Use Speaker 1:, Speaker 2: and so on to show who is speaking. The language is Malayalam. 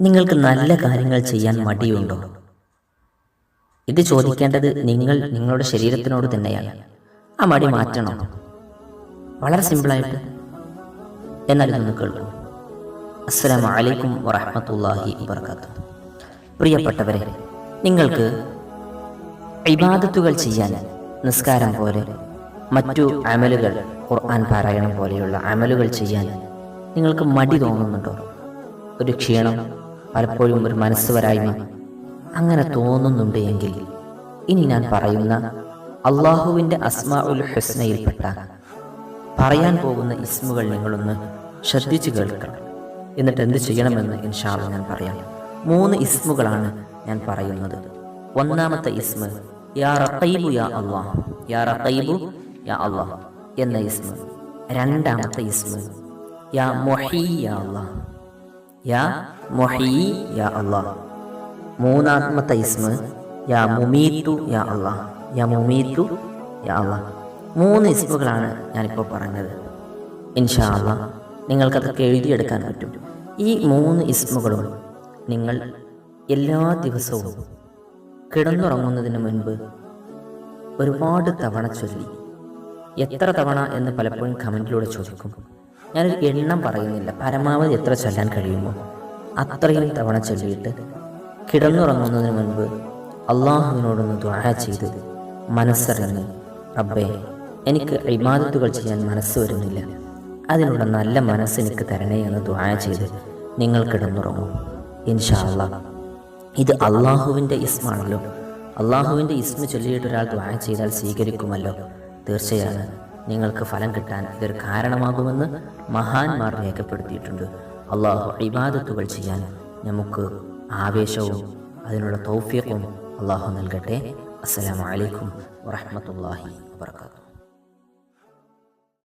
Speaker 1: നിങ്ങൾക്ക് നല്ല കാര്യങ്ങൾ ചെയ്യാൻ മടിയുണ്ടോ? ഇത് ചോദിക്കേണ്ടത് നിങ്ങൾ നിങ്ങളുടെ ശരീരത്തിനോട് തന്നെയാണ്. ആ മടി മാറ്റണം. വളരെ സിമ്പിളായിട്ട്. എന്നാലും ഇതൊന്ന് കേൾക്കും. അസ്സലാം വലൈക്കും വറഹമത്തല്ലാഹി വബർക്കാത്തു പ്രിയപ്പെട്ടവരെ നിങ്ങൾക്ക് ഇബാദത്തുകൾ ചെയ്യാൻ നിസ്കാരം പോലെ മറ്റു അമലുകൾ ഖുർആൻ പാരായണം പോലെയുള്ള അമലുകൾ ചെയ്യാൻ നിങ്ങൾക്ക് മടി തോന്നുന്നുണ്ടോ? ഒരു ക്ഷീണം പലപ്പോഴും ഒരു മനസ്സ് വരായ്മ അങ്ങനെ തോന്നുന്നുണ്ട് എങ്കിൽ ഇനി ഞാൻ പറയുന്ന അള്ളാഹുവിന്റെ അസ്മാ ഉൽ ഹുസ്നയിൽപ്പെട്ട പറയാൻ പോകുന്ന ഇസ്മുകൾ നിങ്ങളൊന്ന് ശ്രദ്ധിച്ചു കേൾക്കണം. എന്നിട്ട് എന്ത് ചെയ്യണമെന്ന് ഇൻഷാല്ല ഞാൻ പറയാം. മൂന്ന് ഇസ്മുകളാണ് ഞാൻ പറയുന്നത്. ഒന്നാമത്തെ ഇസ്മ യാ റഖൈബു യാ അള്ളാഹ് യാ റഖൈബു യാ അള്ളാഹ് എന്ന ഇസ്മ. രണ്ടാമത്തെ ഇസ്മ യാ മൊഹി യാ അള്ളാഹ് യാ മൊഹി യാ അള്ളാഹ് മൂന്നാമത്തെ ഇസ്മ യാ മുമീത്തു യാ അള്ളാഹ് യാ മുമീത്തു യാ അള്ളാഹ് മൂന്ന് ഇസ്മുകളാണ് ഞാനിപ്പോൾ പറഞ്ഞത്. ഇൻഷാ അള്ളാഹ് നിങ്ങൾക്കതൊക്കെ എഴുതിയെടുക്കാൻ പറ്റും. ഈ മൂന്ന് ഇസ്മുകളും നിങ്ങൾ എല്ലാ ദിവസവും കിടന്നുറങ്ങുന്നതിന് മുൻപ് ഒരുപാട് തവണ ചൊല്ലി. എത്ര തവണ എന്ന് പലപ്പോഴും കമന്റിലൂടെ ചോദിക്കും. ഞാനൊരു എണ്ണം പറയുന്നില്ല. പരമാവധി എത്ര ചൊല്ലാൻ കഴിയുമോ അത്രയും തവണ ചൊല്ലിയിട്ട് കിടന്നുറങ്ങുന്നതിന് മുൻപ് അള്ളാഹുവിനോടൊന്ന് ദ്വാര ചെയ്ത് മനസ്സറിഞ്ഞ് റബ്ബേ എനിക്ക് ഇമാദത്തുകൾ ചെയ്യാൻ മനസ്സ് വരുന്നില്ല. അതിനുള്ള നല്ല മനസ്സ് എനിക്ക് തരണേ എന്ന് ദ്വാര ചെയ്ത് നിങ്ങൾ കിടന്നുറങ്ങും. ഇൻഷാല്ല ഇത് അള്ളാഹുവിന്റെ ഇസ്മാണല്ലോ. അള്ളാഹുവിന്റെ ഇസ്മ ചൊല്ലിയിട്ട് ഒരാൾ ദ്വാര ചെയ്താൽ സ്വീകരിക്കുമല്ലോ. തീർച്ചയാണ്. നിങ്ങൾക്ക് ഫലം കിട്ടാൻ ഇതൊരു കാരണമാകുമെന്ന് മഹാന്മാർ രേഖപ്പെടുത്തിയിട്ടുണ്ട്. അള്ളാഹു ഇബാദത്തുകൾ ചെയ്യാൻ നമുക്ക് ആവേശവും അതിനുള്ള തൗഫീഖും അള്ളാഹു നൽകട്ടെ. അസ്സലാമു അലൈക്കും വറഹ്മത്തുള്ളാഹി വബർക്കാത്തു